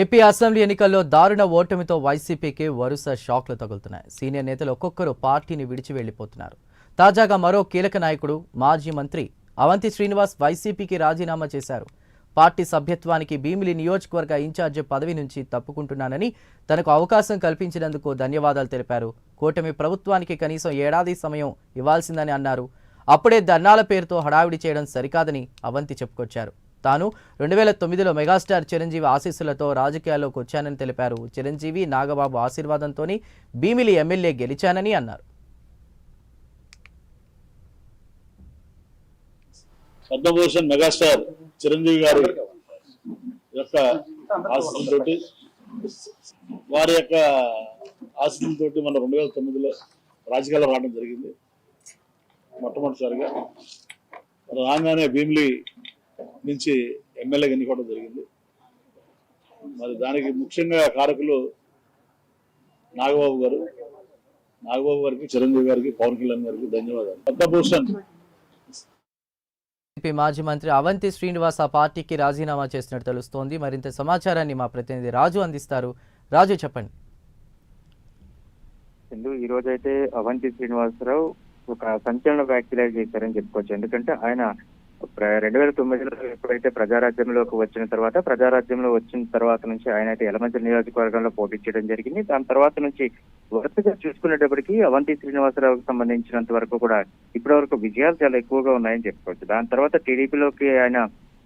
AP assembly ఎన్నికల్లో దారుణ ఓటమితో వైసీపీకి వరుస షాక్లు తగులుతున్నాయి. సీనియర్ నేతలు ఒక్కొక్కరు పార్టీని విడిచి వెళ్ళిపోతున్నారు తాజాగా మరో కీలక నాయకుడు మాజీ మంత్రి అవంతి శ్రీనివాస్ వైసీపీకి రాజీనామా చేశారు. పార్టీ సభ్యత్వానికి భీమిలి నియోజకవర్గ ఇన్ఛార్జి పదవి నుంచి తప్పుకుంటున్నానని తనకు అవకాశం కల్పించినందుకు ధన్యవాదాలు తెలిపారు. కూటమి ప్రభుత్వానికి కనీసం ఏడాది సమయం ఇవ్వాల్సిందని అన్నారు. అప్పుడే ధర్నాల పేరుతో హడావిడి చేయడం సరికాదని అవంతి చెప్పుకొచ్చారు. తాను రెండు వేల తొమ్మిదిలో మెగాస్టార్ చిరంజీవి ఆశీస్సులతో రాజకీయాల్లోకి వచ్చానని తెలిపారు. చిరంజీవి నాగబాబు ఆశీర్వాదంతో భీమిలి ఎమ్మెల్యే గెలిచానని అన్నారు. పద్మభూషణ్ మెగాస్టార్ చిరంజీవి గారి యొక్క ఆశీస్సులతోటి వారి యొక్క ఆశీస్సులతోటి మన రెండు వేల తొమ్మిదిలో రాజకీయాల్లో రావడం జరిగింది మొట్టమొదటిసారిగా. రాగానే భీమిలి నుంచి ఎమ్మెల్యేగా ఎన్నుకోవడం జరిగింది. మరి దానికి ముఖ్యంగా కారకులు నాగబాబు గారు నాగబాబు గారికి చిరంజీవి గారికి పవన్ కళ్యాణ్ గారికి ధన్యవాదాలు. పద్మభూషణ్. ఏపీ మాజీ మంత్రి అవంతి శ్రీనివాస్ ఆ పార్టీకి రాజీనామా చేసినట్టు తెలుస్తోంది. మరింత సమాచారాన్ని మా ప్రతినిధి రాజు అందిస్తారు. రాజు చెప్పండి. ఈ రోజు అయితే అవంతి శ్రీనివాసరావు ఒక సంచలన వ్యాఖ్యలు చేశారని చెప్పుకోవచ్చు. ఎందుకంటే ఆయన రెండు వేల తొమ్మిదిలో ఎప్పుడైతే ప్రజారాజ్యంలోకి వచ్చిన తర్వాత ప్రజారాజ్యంలో వచ్చిన తర్వాత నుంచి ఆయన అయితే ఎలమంచి నియోజకవర్గంలో పోటీ చేయడం జరిగింది. దాని తర్వాత నుంచి వరుసగా చూసుకునేటప్పటికీ అవంతి శ్రీనివాసరావుకు సంబంధించినంత వరకు కూడా ఇప్పటి వరకు విజయాలు చాలా ఎక్కువగా ఉన్నాయని చెప్పుకోవచ్చు. దాని తర్వాత టీడీపీలోకి ఆయన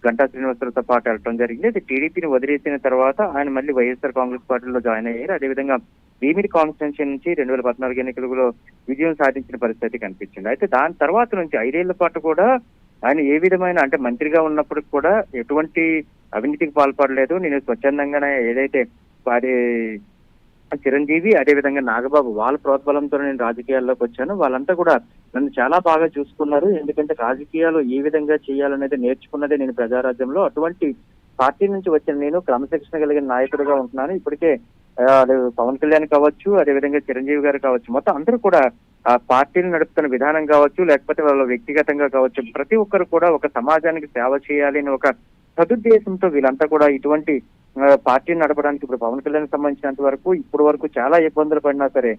గంటా శ్రీనివాసరావుతో పాటు వెళ్ళడం జరిగింది. అయితే టీడీపీని వదిలేసిన తర్వాత ఆయన మళ్ళీ వైఎస్ఆర్ కాంగ్రెస్ పార్టీలో జాయిన్ అయ్యారు. అదేవిధంగా భీమిడి కాన్స్టిట్యున్సీ నుంచి రెండు వేల పద్నాలుగు ఎన్నికలలో విజయం సాధించిన పరిస్థితి కనిపించింది. అయితే దాని తర్వాత నుంచి ఐదేళ్ళ పాటు కూడా ఆయన ఏ విధమైన అంటే మంత్రిగా ఉన్నప్పుడు కూడా ఎటువంటి అవినీతికి పాల్పడలేదు. నేను స్వచ్ఛందంగానే ఏదైతే వారి చిరంజీవి అదేవిధంగా నాగబాబు వాళ్ళ ప్రోద్బలంతో నేను రాజకీయాల్లోకి వచ్చాను. వాళ్ళంతా కూడా నన్ను చాలా బాగా చూసుకున్నారు. ఎందుకంటే రాజకీయాలు ఏ విధంగా చేయాలనేది నేర్చుకున్నదే నేను ప్రజారాజ్యంలో. అటువంటి పార్టీ నుంచి వచ్చిన నేను క్రమశిక్షణ కలిగిన నాయకుడిగా ఉంటున్నాను. ఇప్పటికే పవన్ కళ్యాణ్ కావచ్చు అదేవిధంగా చిరంజీవి గారు కావచ్చు. మొత్తం అందరూ కూడా ఆ పార్టీని నడుపుతున్న విధానం కావచ్చు లేకపోతే వాళ్ళ వ్యక్తిగతంగా కావచ్చు ప్రతి ఒక్కరు కూడా ఒక సమాజానికి సేవ చేయాలి అని ఒక సదుద్దేశంతో వీళ్ళంతా కూడా ఇటువంటి పార్టీని నడపడానికి ఇప్పుడు పవన్ కళ్యాణ్ సంబంధించినంత వరకు ఇప్పుడు వరకు చాలా ఇబ్బందులు పడినా సరే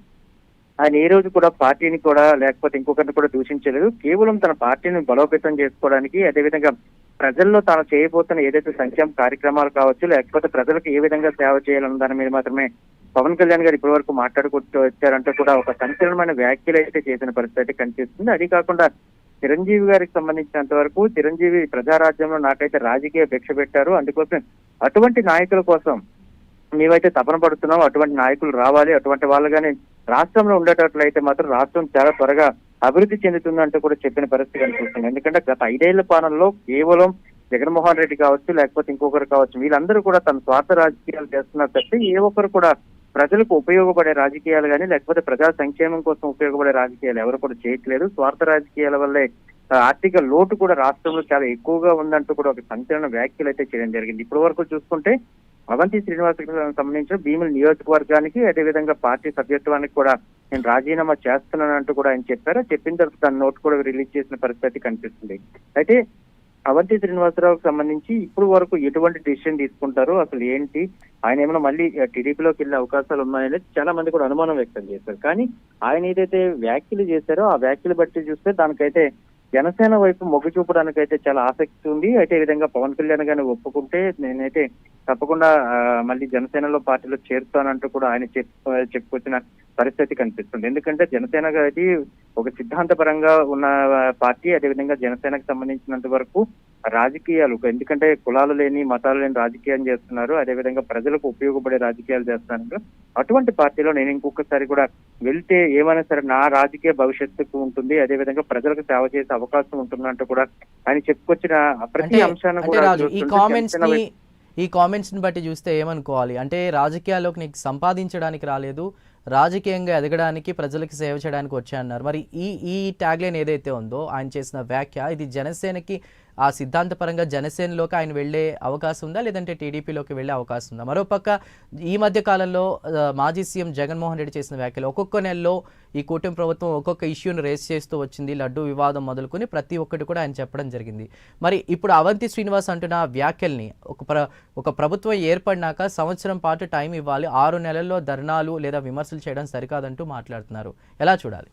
ఆయన ఏ రోజు కూడా పార్టీని కూడా లేకపోతే ఇంకొకరిని కూడా దూషించలేదు. కేవలం తన పార్టీని బలోపేతం చేసుకోవడానికి అదేవిధంగా ప్రజల్లో తాను చేయబోతున్న ఏదైతే సంక్షేమ కార్యక్రమాలు కావచ్చు లేకపోతే ప్రజలకు ఏ విధంగా సేవ చేయాలన్న దాని మీద మాత్రమే పవన్ కళ్యాణ్ గారు ఇప్పటి వరకు మాట్లాడుకుంటూ వచ్చారంటే కూడా ఒక సంచలనమైన వ్యాఖ్యలు అయితే చేసిన పరిస్థితి అయితే కనిపిస్తుంది. అది కాకుండా చిరంజీవి గారికి సంబంధించినంత వరకు చిరంజీవి ప్రజారాజ్యంలో నాకైతే రాజకీయ భిక్ష పెట్టారు. అందుకోసం అటువంటి నాయకుల కోసం మేమైతే తపన పడుతున్నాం. అటువంటి నాయకులు రావాలి. అటువంటి వాళ్ళు కానీ రాష్ట్రంలో ఉండేటట్లయితే మాత్రం రాష్ట్రం చాలా త్వరగా అభివృద్ధి చెందుతుందంటూ కూడా చెప్పిన పరిస్థితి కనిపిస్తుంది ఎందుకంటే గత ఐదేళ్ళ పాలనలో కేవలం జగన్మోహన్ రెడ్డి కావచ్చు లేకపోతే ఇంకొకరు కావచ్చు వీళ్ళందరూ కూడా తన స్వార్థ రాజకీయాలు చేస్తున్నారు తప్పితే ఏ ఒక్కరు కూడా ప్రజలకు ఉపయోగపడే రాజకీయాలు కానీ లేకపోతే ప్రజా సంక్షేమం కోసం ఉపయోగపడే రాజకీయాలు ఎవరు కూడా చేయట్లేదు. స్వార్థ రాజకీయాల వల్లే ఆర్థిక లోటు కూడా రాష్ట్రంలో చాలా ఎక్కువగా ఉందంటూ కూడా ఒక సంచలన వ్యాఖ్యలు అయితే చేయడం జరిగింది. ఇప్పటి వరకు చూసుకుంటే అవంతి శ్రీనివాస్ సంబంధించిన భీముల నియోజకవర్గానికి అదేవిధంగా పార్టీ సభ్యత్వానికి కూడా నేను రాజీనామా చేస్తున్నానంటూ కూడా ఆయన చెప్పారు. చెప్పిన తర్వాత తన నోట్ కూడా రిలీజ్ చేసిన పరిస్థితి కనిపిస్తుంది. అయితే అవంతి శ్రీనివాసరావుకి సంబంధించి ఇప్పుడు వరకు ఎటువంటి డిసిషన్ తీసుకుంటారు? అసలు ఏంటి? ఆయన ఏమైనా మళ్ళీ టీడీపీలోకి వెళ్ళే అవకాశాలు ఉన్నాయనేది చాలా మంది కూడా అనుమానం వ్యక్తం చేశారు. కానీ ఆయన ఏదైతే వ్యాఖ్యలు చేశారో ఆ వ్యాఖ్యలు బట్టి చూస్తే దానికైతే జనసేన వైపు మొగ్గు చూపడానికి అయితే చాలా ఆసక్తి ఉంది. అయితే ఈ విధంగా పవన్ కళ్యాణ్ గారిని ఒప్పుకుంటే నేనైతే తప్పకుండా మళ్ళీ జనసేనలో పార్టీలో చేరుతానంటూ కూడా ఆయన చెప్పు చెప్పుకొచ్చిన పరిస్థితి కనిపిస్తుంది. ఎందుకంటే జనసేన గారి ఒక సిద్ధాంతపరంగా ఉన్న పార్టీ అదేవిధంగా జనసేనకు సంబంధించినంత వరకు రాజకీయాలు ఎందుకంటే కులాలు లేని మతాలు లేని రాజకీయం చేస్తున్నారు. అదేవిధంగా ప్రజలకు ఉపయోగపడే రాజకీయాలు చేస్తున్నారు. అటువంటి పార్టీలో నేను ఇంకొకసారి కూడా వెళ్తే ఏమైనా సరే నా రాజకీయ భవిష్యత్తుకు ఉంటుంది. అదేవిధంగా ప్రజలకు సేవ చేసే అవకాశం ఉంటుందంటూ కూడా ఆయన చెప్పుకొచ్చిన ప్రతి అంశాన్ని కూడా ఈ కామెంట్స్ ఈ కామెంట్స్ని బట్టి చూస్తే ఏమనుకోవాలి? అంటే రాజకీయాల్లోకి నీకు సంపాదించడానికి రాలేదు. రాజకీయంగా ఎదగడానికి ప్రజలకు సేవ చేయడానికి వచ్చా అన్నారు మరి ఈ ఈ ట్యాగ్లైన్ ఏదైతే ఉందో ఆయన చేసిన వ్యాఖ్య ఇది జనసేనకి ఆ సిద్ధాంతపరంగా జనసేనలోకి ఆయన వెళ్ళే అవకాశం ఉందా? లేదంటే టీడీపీలోకి వెళ్ళే అవకాశం ఉందా? మరోపక్క ఈ మధ్య కాలంలో మాజీ సీఎం జగన్మోహన్ రెడ్డి చేసిన వ్యాఖ్యలు ఒక్కొక్క నెలలో ఈ కూటమి ప్రభుత్వం ఒక్కొక్క ఇష్యూను రేస్ చేస్తూ వచ్చింది లడ్డూ వివాదం మొదలుకొని ప్రతి ఒక్కటి కూడా ఆయన చెప్పడం జరిగింది. మరి ఇప్పుడు అవంతి శ్రీనివాస్ అంటున్న వ్యాఖ్యల్ని ఒక ప్ర ఒక ప్రభుత్వం ఏర్పడినాక సంవత్సరం పాటు టైం ఇవ్వాలి ఆరు నెలల్లో ధర్నాలు లేదా విమర్శలు చేయడం సరికాదంటూ మాట్లాడుతున్నారు. ఎలా చూడాలి?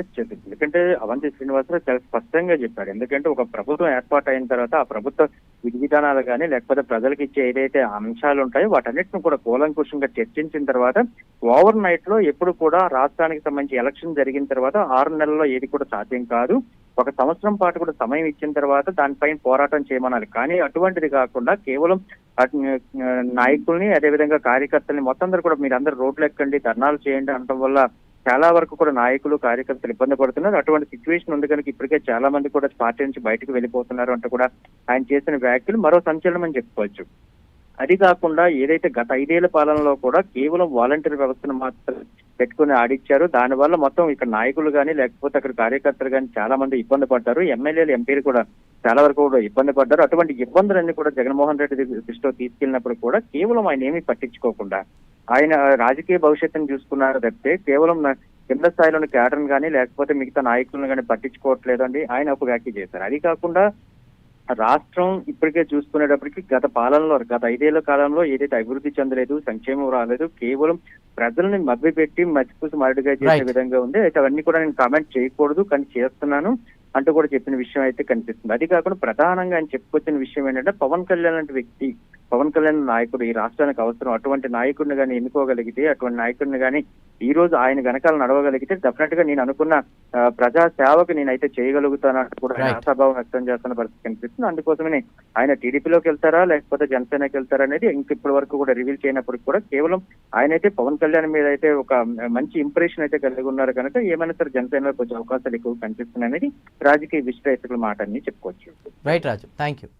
ఎస్ చెప్పింది ఎందుకంటే అవంతి శ్రీనివాసరావు చాలా స్పష్టంగా చెప్పాడు. ఎందుకంటే ఒక ప్రభుత్వం ఏర్పాటు అయిన తర్వాత ఆ ప్రభుత్వ విధి విధానాలు కానీ లేకపోతే ప్రజలకు ఇచ్చే ఏదైతే అంశాలు ఉంటాయో వాటన్నిటిని కూడా కూలంకుషంగా చర్చించిన తర్వాత ఓవర్ నైట్లో ఎప్పుడు కూడా రాష్ట్రానికి సంబంధించి ఎలక్షన్ జరిగిన తర్వాత ఆరు నెలల్లో ఏది కూడా సాధ్యం కాదు. ఒక సంవత్సరం పాటు కూడా సమయం ఇచ్చిన తర్వాత దానిపైన పోరాటం చేయమనాలి. కానీ అటువంటిది కాకుండా కేవలం నాయకుల్ని అదేవిధంగా కార్యకర్తల్ని మొత్తం అందరూ కూడా మీరు రోడ్లు ఎక్కండి ధర్నాలు చేయండి అనడం వల్ల చాలా వరకు కూడా నాయకులు కార్యకర్తలు ఇబ్బంది పడుతున్నారు. అటువంటి సిచ్యువేషన్ ఉంది కనుక ఇప్పటికే చాలా మంది కూడా పార్టీ నుంచి బయటకు వెళ్ళిపోతున్నారు అంటే కూడా ఆయన చేసిన వ్యాఖ్యలు మరో సంచలనం అని చెప్పుకోవచ్చు. అది కాకుండా ఏదైతే గత ఐదేళ్ళ పాలనలో కూడా కేవలం వాలంటీర్ వ్యవస్థను మాత్రం పెట్టుకుని ఆడిచ్చారు. దానివల్ల మొత్తం ఇక్కడ నాయకులు కానీ లేకపోతే అక్కడ కార్యకర్తలు కానీ చాలా మంది ఇబ్బంది పడ్డారు. ఎమ్మెల్యేలు ఎంపీలు కూడా చాలా వరకు కూడా ఇబ్బంది పడ్డారు. అటువంటి ఇబ్బందులన్నీ కూడా జగన్మోహన్ రెడ్డి దృష్టిలో తీసుకెళ్ళినప్పుడు కూడా కేవలం ఆయన ఏమీ పట్టించుకోకుండా ఆయన రాజకీయ భవిష్యత్తును చూసుకున్నారు తప్పితే కేవలం కింద స్థాయిలోని క్యాడర్ని కానీ లేకపోతే మిగతా నాయకులను కానీ పట్టించుకోవట్లేదండి. ఆయన ఒక వ్యాఖ్య చేశారు. అది కాకుండా రాష్ట్రం ఇప్పటికే చూసుకునేటప్పటికి గత పాలనలో గత ఐదేళ్ళ కాలంలో ఏదైతే అభివృద్ధి చెందలేదు సంక్షేమం రాలేదు కేవలం ప్రజల్ని మభ్యపెట్టి మచ్చిపూసి మరడిగా చేసే. విధంగా ఉంది. అయితే అవన్నీ కూడా నేను కామెంట్ చేయకూడదు కానీ చేస్తున్నాను అంటూ కూడా చెప్పిన విషయం అయితే కనిపిస్తుంది. అది కాకుండా ప్రధానంగా ఆయన చెప్పుకొచ్చిన విషయం ఏంటంటే పవన్ కళ్యాణ్ లాంటి వ్యక్తి పవన్ కళ్యాణ్ నాయకుడు ఈ రాష్ట్రానికి అవసరం. అటువంటి నాయకుడిని కానీ ఎన్నుకోగలిగితే అటువంటి నాయకుడిని కానీ ఈ రోజు ఆయన వెనకాల నడవగలిగితే డెఫినెట్గా నేను అనుకున్న ప్రజా సేవకు నేనైతే చేయగలుగుతానంటూ కూడా. ఆశాభావం వ్యక్తం చేస్తున్న పరిస్థితి కనిపిస్తుంది. అందుకోసమే ఆయన టీడీపీలోకి వెళ్తారా లేకపోతే జనసేనకి వెళ్తారా అనేది ఇంక ఇప్పటి వరకు కూడా రివీల్ చేయనప్పటికీ కూడా కేవలం ఆయన అయితే పవన్ కళ్యాణ్ మీద అయితే ఒక మంచి ఇంప్రెషన్ అయితే కలిగి ఉన్నారు కనుక ఏమైనా సరే జనసేనలో కొంచెం అవకాశాలు ఎక్కువ కనిపిస్తున్నాయి అనేది రాజకీయ విశ్లేషకుల మాట అని చెప్పుకోవచ్చు. Right Raju thank you